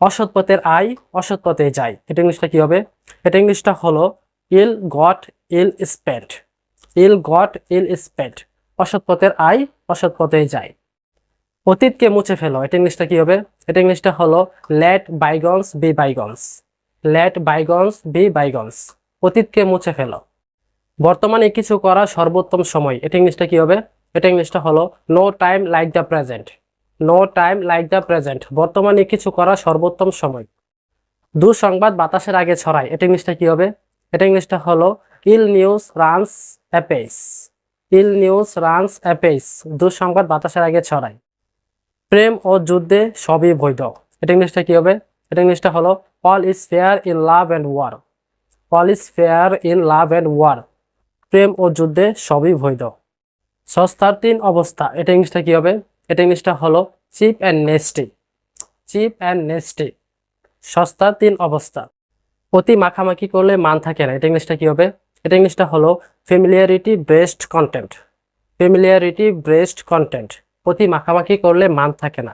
অসৎ পথের আই অসৎ পথে যায় এটা ইংলিশটা কি হবে? এটা ইংলিশটা হলো ইল গট, ইল স্পেড ইল গট, ইল স্পেড অসৎ পথের আই অসৎ পথে যায় অতীতকে মুছে ফেলো। এটা ইংলিশটা কি হবে? এটা ইংলিশটা হলো let bygones be bygones let bygones be bygones অতীতকে মুছে ফেলো। বর্তমানে কিছু করা সর্বোত্তম সময়। এটা ইংলিশটা কি হবে? এটা ইংলিশটা হলো no time like the present no time like the present বর্তমানে কিছু করা সর্বোত্তম সময়। দুঃসংবাদ বাতাসের আগে ছড়ায়। এটা ইংলিশটা কি হবে? এটা ইংলিশটা হলো ill news runs apace ill news runs apace দুঃসংবাদ বাতাসের আগে ছড়ায়। প্রেম ও যুদ্ধে সবই বৈধ। এটা ইংলিশটা কি হবে? এটা ইংলিশটা হলো all is fair in love and war all is fair in love and war প্রেম ও যুদ্ধে সবই বৈধ। সস্তার তিন অবস্থা। এটা ইংলিশটা কি হবে? এটা ইংলিশটা হলো cheap and nasty cheap and nasty সস্তা, তিন অবস্থা। অতি মাখামাখি করলে মান থাকে না। এটা ইংলিশটা কী হবে? এটা ইংলিশটা হলো familiarity based content familiarity based content অতি মাখামাখি করলে মান থাকে না।